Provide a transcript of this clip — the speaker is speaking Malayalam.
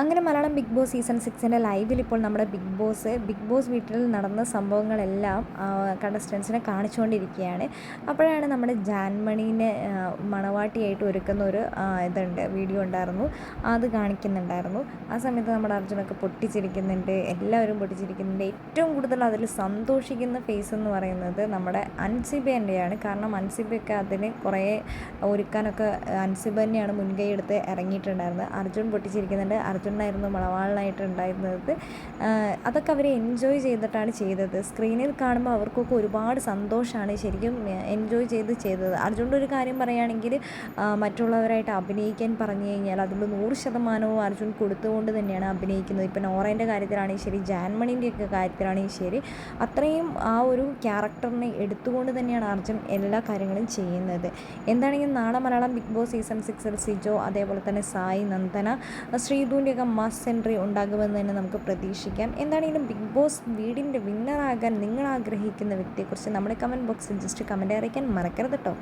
അങ്ങനെ മലയാളം ബിഗ് ബോസ് സീസൺ സിക്സിന്റെ ലൈവിൽ ഇപ്പോൾ നമ്മുടെ ബിഗ് ബോസ് ബിഗ് ബോസ് വീട്ടിൽ നടന്ന സംഭവങ്ങളെല്ലാം കണ്ടസ്റ്റൻസിനെ കാണിച്ചുകൊണ്ടിരിക്കുകയാണ്. അപ്പോഴാണ് നമ്മുടെ ജാൻമണീനെ മണവാട്ടിയായിട്ട് ഒരുക്കുന്ന ഒരു ഇതുണ്ട് വീഡിയോ ഉണ്ടായിരുന്നു. അത് കാണിക്കുന്നുണ്ടായിരുന്നു. ആ സമയത്ത് നമ്മുടെ അർജുനൊക്കെ പൊട്ടിച്ചിരിക്കുന്നുണ്ട് എല്ലാവരും പൊട്ടിച്ചിരിക്കുന്നുണ്ട്. ഏറ്റവും കൂടുതൽ അതിൽ സന്തോഷിക്കുന്ന ഫേസ് എന്ന് പറയുന്നത് നമ്മുടെ അൻസിബേന്റെയാണ്. കാരണം അൻസിബയൊക്കെ അതിന് കുറേ ഒരുക്കാനൊക്കെ അൻസിബ തന്നെയാണ് മുൻകൈ എടുത്ത് ഇറങ്ങിയിട്ടുണ്ടായിരുന്നത്. അർജുൻ പൊട്ടിച്ചിരിക്കുന്നുണ്ട് അർജുനായിരുന്നു മണവാളനായിട്ട് ഉണ്ടായിരുന്നത് അതൊക്കെ അവർ എൻജോയ് ചെയ്തിട്ടാണ് ചെയ്തത്. സ്ക്രീനിൽ കാണുമ്പോൾ അവർക്കൊക്കെ ഒരുപാട് സന്തോഷമാണ് ശരിക്കും എൻജോയ് ചെയ്ത് ചെയ്തത്. അർജുന്റെ ഒരു കാര്യം പറയുകയാണെങ്കിൽ മറ്റുള്ളവരായിട്ട് അഭിനയിക്കാൻ പറഞ്ഞു കഴിഞ്ഞാൽ അതിൽ നൂറ് ശതമാനവും അർജുൻ കൊടുത്തുകൊണ്ട് തന്നെയാണ് അഭിനയിക്കുന്നത്. ഇപ്പം നോറേന്റെ കാര്യത്തിലാണെങ്കിൽ ശരി ജാൻമണിന്റെയൊക്കെ കാര്യത്തിലാണെങ്കിൽ ശരി അത്രയും ആ ഒരു ക്യാരക്ടറിനെ എടുത്തുകൊണ്ട് തന്നെയാണ് അർജുൻ എല്ലാ കാര്യങ്ങളും ചെയ്യുന്നത്. എന്താണെങ്കിൽ നാളെ മലയാളം ബിഗ് ബോസ് സീസൺ സിക്സിൽ സിജോ അതേപോലെ തന്നെ സായി നന്ദന ശ്രീധുവിന്റെ വളരെയധികം മാസ് എൻട്രി ഉണ്ടാകുമെന്ന് തന്നെ നമുക്ക് പ്രതീക്ഷിക്കാം. എന്താണെങ്കിലും ബിഗ് ബോസ് വീടിന്റെ വിന്നറാകാൻ നിങ്ങൾ ആഗ്രഹിക്കുന്ന വ്യക്തിയെക്കുറിച്ച് നമ്മുടെ കമന്റ് ബോക്സിൽ ജസ്റ്റ് കമന്റ് അറിയിക്കാൻ മറക്കരുത് കേട്ടോ